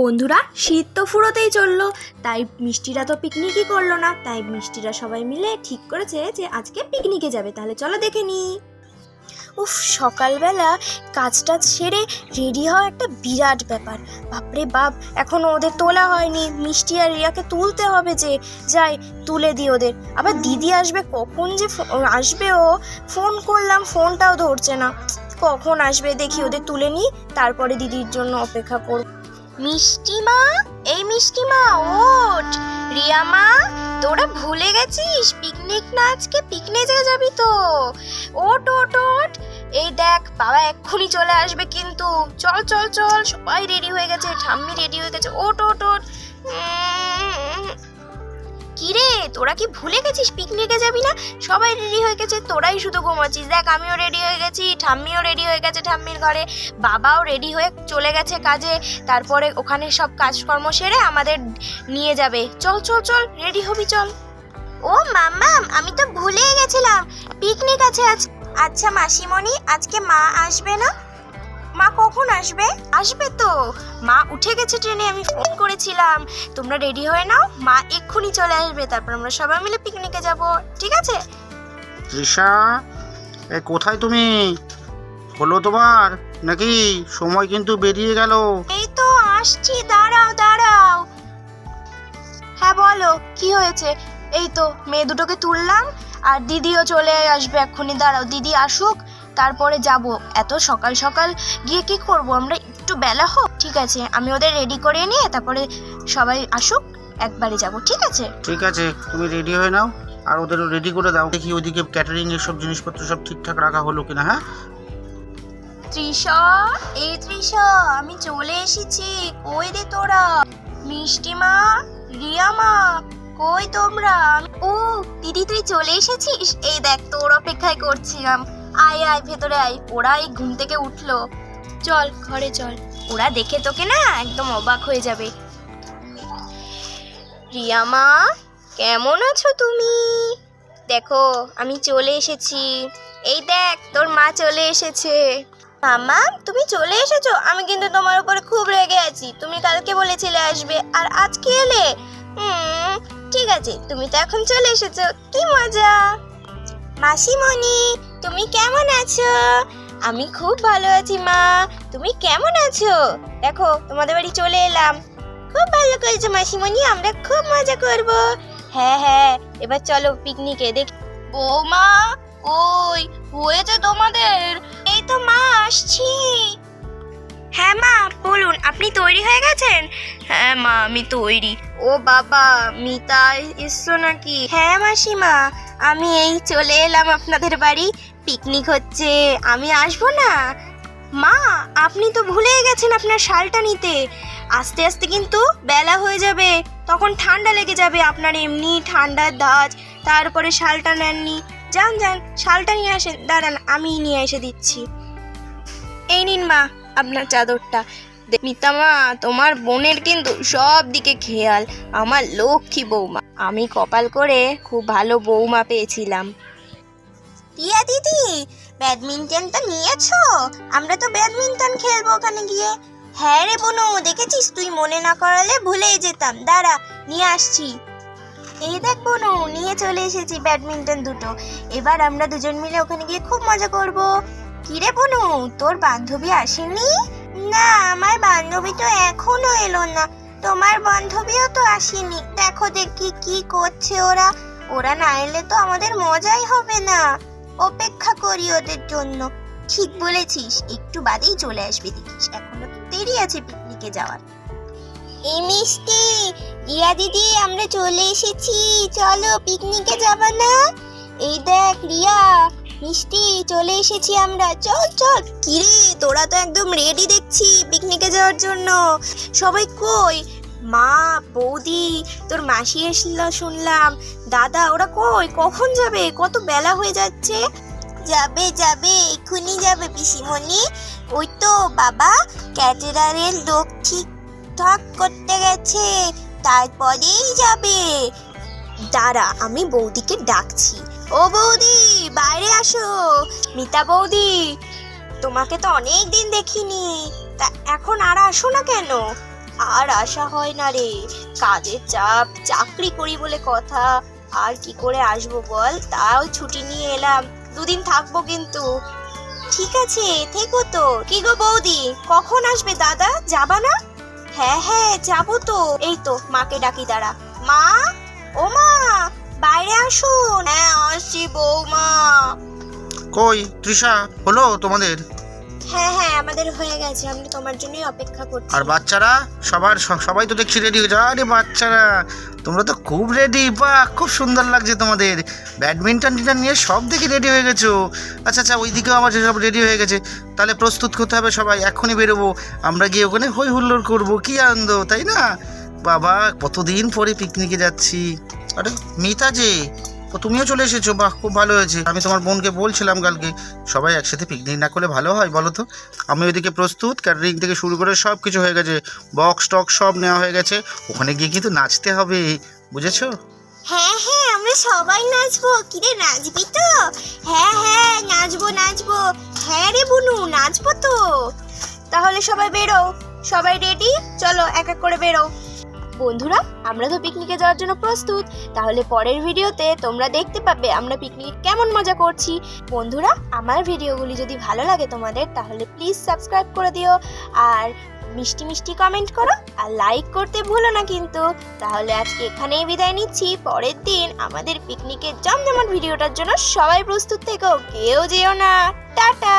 বন্ধুরা, শীত তো ফুরোতেই চলল, তাই মিষ্টিরা তো পিকনিকই করল না, তাই মিষ্টিরা সবাই মিলে ঠিক করেছে যে আজকে পিকনিকে যাবে, তাহলে চলো দেখে নি। উফ, সকালবেলা কাজটা সেরে রেডি হওয়া একটা বিরাট ব্যাপার, বাপরে বাপ, এখনও ওদের তোলা হয়নি, মিষ্টি আর রিয়াকে তুলতে হবে যে, যাই, তুলে দিই ওদের, আবার দিদি আসবে কখন যে আসবে ও, ফোন করলাম, ফোনটাও ধরছে না, কখন আসবে দেখি ওদের তুলে নিই তারপরে দিদির জন্য অপেক্ষা করব। মিষ্টিমা এই মিষ্টিমা ওঠ। রিয়া মা, তোরা ভুলে গেছিস পিকনিক না আজকে পিকনিকে যাবি তো। ওট ওট ওট এই দেখ, বাবা এক্ষুনি চলে আসবে কিন্তু। চল চল চল, সবাই রেডি হয়ে গেছে, ঠাম্মি রেডি হয়ে গেছে। ওট ওট ওট তোরা কি ভুলে গেছিস? পিকনিকে যাবি না? সবাই রেডি হয়ে গেছে, তোরাই শুধু ঘুমাচ্ছিস। দেখ, আমিও রেডি হয়ে গেছি, ঠাম্মিও রেডি হয়ে গেছে ঠাম্মির ঘরে। বাবাও রেডি হয়ে চলে গেছে কাজে। তারপরে ওখানে সব কাজকর্ম সেরে আমাদের নিয়ে যাবে। চল চল চল রেডি হবি, চল। ও মাম্মাম আমি তো ভুলেই গেছিলাম। পিকনিক আছে আজ। আচ্ছা মাসিমণি, আজকে মা আসবে না? মা কখন আসবে? আসবে তো। মা উঠে গেছে ট্রেনে আমি ফোন করেছিলাম। তোমরা রেডি হয়ে নাও মা এক্ষুনি চলে আসবে তারপর আমরা সবাই মিলে পিকনিকে যাব ঠিক আছে? তৃষা এ কোথায় তুমি? হলো তোমার? নাকি সময় কিন্তু বেরিয়ে গেল? এই তো আসছি দাঁড়াও দাঁড়াও। হ্যাঁ বলো কি হয়েছে? এই তো মেয়ে দুটোকে তুললাম আর দিদিও চলে আসবে এক্ষুনি দাঁড়াও। দিদি আসুক তারপরে যাব। এত সকাল সকাল গিয়ে কি করব? আমরা একটু বেলা হোক ঠিক আছে? আমি ওদের রেডি করে নিয়ে তারপরে সবাই আসুক একবারে যাব ঠিক আছে? ঠিক আছে তুমি রেডি হয়ে নাও আর ওদেরও রেডি করে দাও। দেখি ওইদিকে ক্যাটারিং এর সব জিনিসপত্র সব ঠিকঠাক রাখা হলো কিনা হ্যাঁ? তৃষা এই তৃষা আমি চলে এসেছি। কই রে তোরা? মিষ্টি মা রিয়া মা কই তোমরা? ও দিদি তুই চলে এসেছিস? এই দেখ তোর অপেক্ষায় করছিলাম। আয় আয় ভেতরে আয়। ওরা এই ঘুম থেকে উঠল। চল, ঘরে চল। ওরা দেখে তোকে না একদম অবাক হয়ে যাবে। রিয়া মা, কেমন আছো তুমি? দেখো, আমি চলে এসেছি। এই দেখ, তোর মা চলে এসেছে। মামা তুমি চলে এসেছ? আমি কিন্তু তোমার উপরে খুব রেগে আছি। তুমি কালকে বলেছিলে আসবে, আর আজকে এলে? হুম, ঠিক আছে, তুমি তো এখন চলে এসেছ। কি মজা। মাসিমণি তুমি কেমন আছো? আমি খুব ভালো আছি, মা। তুমি কেমন আছো? দেখো, তোমাদের বাড়ি চলে এলাম। খুব ভালো করেছ, মাসিমণি, আমরা খুব মজা করব। হ্যাঁ হ্যাঁ এবার চলো পিকনিকে দেখ বৌমা, ওই, হয়েছে তোমাদের? এই তো মা আসছি। হ্যাঁ মা, বলুন, আপনি তৈরি হয়ে গেছেন? হ্যাঁ মা, আমি তৈরি। ও বাবা, মিতা এসছো নাকি? হ্যাঁ মাসিমা। আমি এই চলে এলাম আপনাদের বাড়ি। পিকনিক হচ্ছে। আমি আসব না। মা, আপনি তো ভুলেই গেছেন আপনার শালটা নিতে। আস্তে আস্তে কিন্তু বেলা হয়ে যাবে। তখন ঠান্ডা লেগে যাবে আপনার এমনি ঠান্ডার দাজ তারপরে শালটা নেননি। যান যান, শালটা নিয়ে আসেন। দাঁড়ান আমি নিয়ে এসে দিচ্ছি। এই নিন মা, আপনার চাদরটা। দে- মিতা মা তোমার বোনের কিন্তু সব দিকে খেয়াল, আমার লক্ষ্মী বৌমা। আমি কপাল করে খুব ভালো বৌমা পেয়েছিলাম। টিয়া দিদি, ব্যাডমিন্টন তো নিয়েছো? আমরা তো ব্যাডমিন্টন খেলব ওখানে গিয়ে। হ্যাঁ রে বোনু, দেখেছিস? তুই মনে না করালে ভুলেই যেতাম। দাঁড়া, নিয়ে আসছি। এই দেখ বোনু, নিয়ে চলে এসেছি ব্যাডমিন্টন দুটো। এবার আমরা দুজন মিলে ওখানে গিয়ে খুব মজা করব। কিরে বনু, তোর বান্ধবী আসেনি? আমার বান্ধবী তো এখনও এলো না। তোমার বান্ধবীও তো আসেনি। দেখো দেখি কি করছে ওরা। ওরা না এলে তো আমাদের মজাই হবে না। অপেক্ষা করি ওদের জন্য। ঠিক বলেছিস, একটু বাদেই চলে আসবে দেখিস। এখনও দেরি আছে পিকনিকে যাওয়ার। এই মিষ্টি, রিয়া দিদি, আমরা চলে এসেছি। চলো পিকনিকে যাবা না? এই দেখ, রিয়া মিষ্টি, চলে এসেছি আমরা। চল চল। কিরে, তোরা তো একদম রেডি দেখছি পিকনিকে যাওয়ার জন্য। সবাই কই? মা, বৌদি, তোর মাসি এসলো শুনলাম। দাদা, ওরা কই? কখন যাবে? কত বেলা হয়ে যাচ্ছে? যাবে যাবে, এক্ষুনি যাবে পিসিমণি। ওই তো বাবা, ক্যাটেরারের লোক ঠিকঠাক করতে গেছে। তারপরেই যাবে। দাঁড়া, আমি বৌদিকে ডাকছি। ও বৌদি, বাইরে আসো। মিতা বৌদি, তোমাকে তো অনেক দিন দেখিনি। তা এখন আর আসো না কেন? আর আসা হয় না রে। কাজের চাপ, চাকরি করি বলে কথা। আর কি করে আসব বল? তাও ছুটি নিয়ে এলাম। দুদিন থাকব কিন্তু। ঠিক আছে, থেকো তো। কি গো বৌদি, কখন আসবে দাদা? যাবা না? হ্যাঁ হ্যাঁ যাব তো। এই তো, মাকে ডাকি দাঁড়া। মা? ও মা বাইরে আসুন। হ্যাঁ আসছি বৌমা। কই তৃষা হলো তোমাদের? হ্যাঁ হ্যাঁ আমাদের হয়ে গেছে। আমি তোমার জন্যই অপেক্ষা করছি। আর বাচ্চারা? সবার সবাই তো দেখছি রেডি হয়েছে। আরে বাচ্চারা তোমরা তো খুব রেডি বাহ খুব সুন্দর লাগছে তোমাদের। ব্যাডমিন্টন টিন্টন নিয়ে সব দেখে রেডি হয়ে গেছো। আচ্ছা আচ্ছা ওইদিকেও আমার সব রেডি হয়ে গেছে। তাহলে প্রস্তুত করতে হবে সবাই এখনই বেরোবো। আমরা গিয়ে ওখানে হই হুল্লোড় করব। কি আনন্দ তাই না? বাবা কতদিন পরে পিকনিকে যাচ্ছি। আরে মিতা যে, ও তুমিও চলে এসেছ, বাহ, খুব ভালো হয়েছে। আমি তোমার বোনকে বলছিলাম কালকে, সবাই একসাথে পিকনিক না করলে ভালো হয় বলো তো? আমি ওইদিকে প্রস্তুত ক্যাটারিং থেকে শুরু করে সব কিছু হয়ে গেছে বক্স টক সব নেওয়া হয়ে গেছে। ওখানে গিয়ে কিন্তু নাচতে হবে, বুঝেছ? হ্যাঁ হ্যাঁ আমরা সবাই নাচবো। কিরে নাচবি তো? হ্যাঁ হ্যাঁ নাচবো নাচবো। হ্যাঁ রে বুনু, নাচবো তো। তাহলে সবাই বেরো, সবাই রেডি চলো, এক এক করে বেরো। বন্ধুরা, আমরা তো পিকনিকে যাওয়ার জন্য প্রস্তুত। তাহলে পরের ভিডিওতে তোমরা দেখতে পাবে আমরা পিকনিকে কেমন মজা করছি। বন্ধুরা, আমার ভিডিওগুলি যদি ভালো লাগে তোমাদের, তাহলে প্লিজ সাবস্ক্রাইব করে দিও। আর মিষ্টি মিষ্টি কমেন্ট করো, আর লাইক করতে ভুলো না কিন্তু। তাহলে আজকে এখানেই বিদায় নিচ্ছি। পরের দিন আমাদের পিকনিকের জমজমাট ভিডিওটার জন্য সবাই প্রস্তুত থেকো, কেউ যেও না। টাটা!